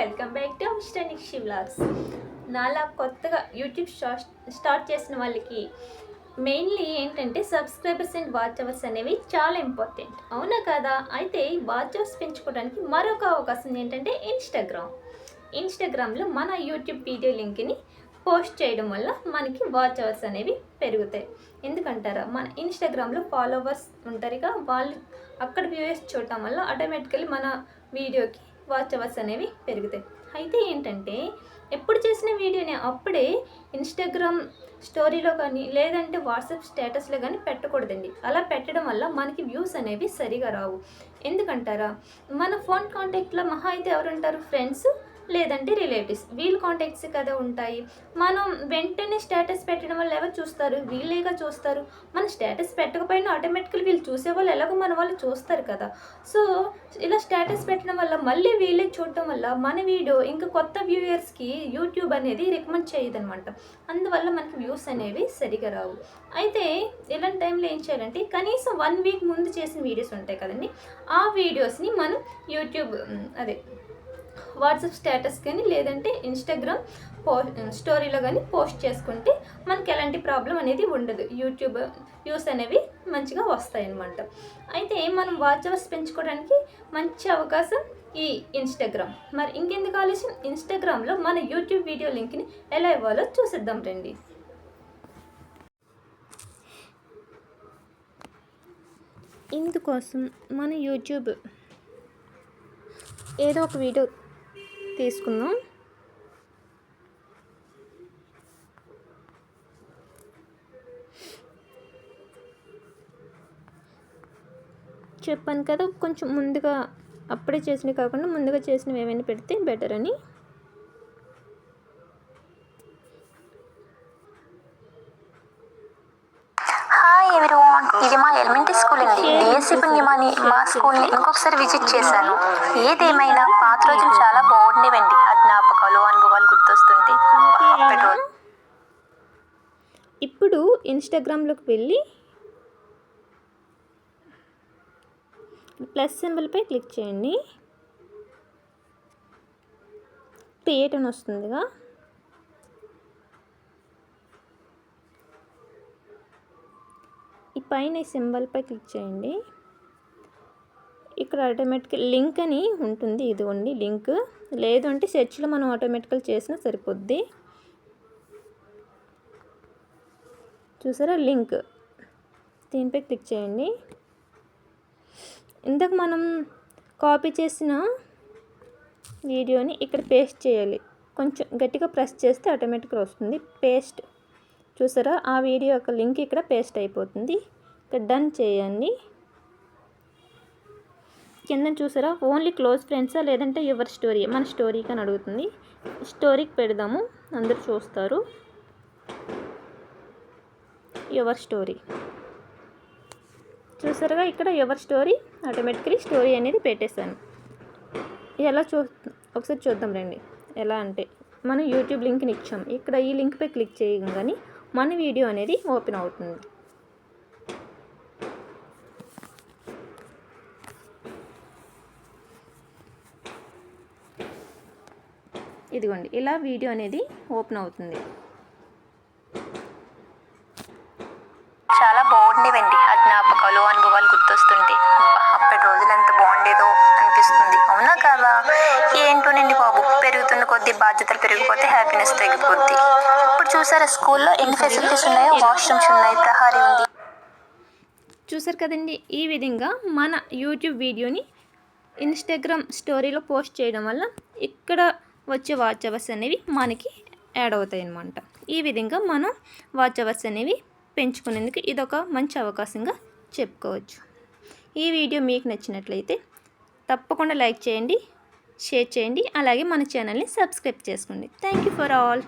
Welcome back to mister Nikshi vlogs నాలా కొత్తగా YouTube start చేసిన వాళ్ళకి మెయిన్లీ ఏంటంటే సబ్స్క్రైబర్స్ అండ్ వాచ్ అవర్స్ అనేవి చాలా ఇంపార్టెంట్ అవునా కదా? అయితే వాచ్ అవర్స్ పెంచుకోవడానికి మరొక అవకాశం ఏంటంటే ఇన్స్టాగ్రామ్ ఇన్స్టాగ్రామ్లో మన యూట్యూబ్ వీడియో లింక్ని పోస్ట్ చేయడం వల్ల మనకి వాచ్ అవర్స్ అనేవి పెరుగుతాయి. ఎందుకంటారా? మన ఇన్స్టాగ్రామ్లో ఫాలోవర్స్ ఉంటారుగా వాళ్ళు అక్కడ వ్యూయర్స్ చూడటం వల్ల ఆటోమేటికల్లీ మన వీడియోకి వాచ్ అవర్స్ అనేవి పెరుగుతాయి. అయితే ఏంటంటే ఎప్పుడు చేసిన వీడియోని అప్పుడే ఇన్స్టాగ్రామ్ స్టోరీలో కానీ లేదంటే వాట్సాప్ స్టేటస్లో కానీ పెట్టకూడదండి. అలా పెట్టడం వల్ల మనకి వ్యూస్ అనేవి సరిగా రావు. ఎందుకంటారా? మన ఫోన్ కాంటాక్ట్లో మహా అయితే ఎవరు ఉంటారు ఫ్రెండ్స్ లేదంటే రిలేటివ్స్ వీళ్ళ కాంటాక్ట్స్ కదా ఉంటాయి. మనం వెంటనే స్టేటస్ పెట్టడం వల్ల ఎవరు చూస్తారు? వీళ్ళేగా చూస్తారు. మన స్టేటస్ పెట్టకపోయినా ఆటోమేటిక్గా వీళ్ళు చూసే వాళ్ళు ఎలాగో మన వాళ్ళు చూస్తారు కదా. సో ఇలా స్టేటస్ పెట్టడం వల్ల మళ్ళీ వీళ్ళే చూడటం వల్ల మన వీడియో ఇంకా కొత్త వ్యూయర్స్కి యూట్యూబ్ అనేది రికమెండ్ చేయదనమాట అందువల్ల మనకి వ్యూస్ అనేవి సరిగా రావు. అయితే ఇలాంటి టైంలో ఏం చేయాలంటే కనీసం వన్ వీక్ ముందు చేసిన వీడియోస్ ఉంటాయి కదండి. ఆ వీడియోస్ని మనం యూట్యూబ్ అదే వాట్సాప్ స్టేటస్ కానీ లేదంటే ఇన్స్టాగ్రామ్ పో స్టోరీలో కానీ పోస్ట్ చేసుకుంటే మనకి ఎలాంటి ప్రాబ్లం అనేది ఉండదు. యూట్యూబ్ వ్యూస్ అనేవి మంచిగా వస్తాయి అన్నమాట అయితే మనం వాచవర్స్ పెంచుకోవడానికి మంచి అవకాశం ఈ ఇన్స్టాగ్రామ్. మరి ఇంకెందుకు ఆలస్యం? ఇన్స్టాగ్రామ్లో మన యూట్యూబ్ వీడియో లింక్ని ఎలా ఇవ్వాలో చూసిద్దాం రండి. ఇందుకోసం మన యూట్యూబ్ ఏదో ఒక వీడియో తీసుకుందాం. చెప్పాను కదా కొంచెం ముందుగా అప్పుడే చేసినవి కాకుండా ముందుగా చేసినవి ఏమైనా పెడితే బెటర్ అని. హాయ్ ఇది మా ఎలిమెంటరీ స్కూల్ అండి డిఎస్సి పుణ్యమాని మా స్కూల్ని ఇంకొకసారి విజిట్ చేశాను. ఏదేమైనా పాత రోజులు చాలా బాగుండేవండి. ఆ జ్ఞాపకాలు అనుభవాలు గుర్తొస్తుంటే. అబ్బా, అప్పటి రోజు. ఇప్పుడు ఇన్స్టాగ్రామ్లోకి వెళ్ళి ప్లస్ సింబల్పై క్లిక్ చేయండి. క్రియేట్ అని వస్తుందిగా. ఈ పైన ఈ సింబల్పై క్లిక్ చేయండి. ఇక్కడ ఆటోమేటిక్ లింక్ అని ఉంటుంది. ఇదిగోండి లింక్. లేదు అంటే సెర్చ్లో మనం ఆటోమేటిక్గా చేసినా సరిపోద్ది. చూసారా లింక్? దీనిపై క్లిక్ చేయండి. ఇందాక మనం కాపీ చేసిన వీడియోని ఇక్కడ పేస్ట్ చేయాలి. కొంచెం గట్టిగా ప్రెస్ చేస్తే ఆటోమేటిక్గా వస్తుంది. పేస్ట్ చూసారా? ఆ వీడియో యొక్క లింక్ ఇక్కడ పేస్ట్ అయిపోతుంది. ఇక్కడ డన్ చేయండి. కింద చూసారా? ఓన్లీ క్లోజ్ ఫ్రెండ్సా? లేదంటే యువర్ స్టోరీ? మన స్టోరీకి అని అడుగుతుంది. స్టోరీకి పెడదాము. అందరు చూస్తారు. Your story? చూసారుగా? ఇక్కడ యువర్ స్టోరీ? ఆటోమేటికలీ స్టోరీ అనేది పెట్టేశాను. ఎలా చూ ఒకసారి చూద్దాం రండి. ఎలా అంటే మనం యూట్యూబ్ లింక్ని ఇచ్చాం. ఇక్కడ ఈ లింక్పై క్లిక్ చేయగానే మన వీడియో అనేది ఓపెన్ అవుతుంది. ఇదిగోండి ఇలా వీడియో అనేది ఓపెన్ అవుతుంది. చాలా బాగుండేవండి పెరుగుతున్న బాధ్యతలు పెరిగిపోతే హ్యాపీనెస్ తగ్గిపోద్ది. ఇప్పుడు చూసారా స్కూల్లో ఎన్ని ఫెసిలిటీస్ ఉన్నాయో? వాష్రూమ్స్ ఉన్నాయి ప్రహారీ ఉంది. చూసారు కదండి ఈ విధంగా మన యూట్యూబ్ వీడియోని ఇన్స్టాగ్రామ్ స్టోరీలో పోస్ట్ చేయడం వల్ల ఇక్కడ వచ్చే వాచ్ అవర్స్ అనేవి మనకి యాడ్ అవుతాయి అన్నమాట. ఈ విధంగా మనం వాచ్ అవర్స్ అనేవి పెంచుకునేందుకు ఇదొక మంచి అవకాశంగా చెప్పుకోవచ్చు. ఈ వీడియో మీకు నచ్చినట్లయితే తప్పకుండా లైక్ చేయండి. షేర్ చేయండి. అలాగే మన ఛానల్ని సబ్స్క్రైబ్ చేసుకోండి. Thank you for all.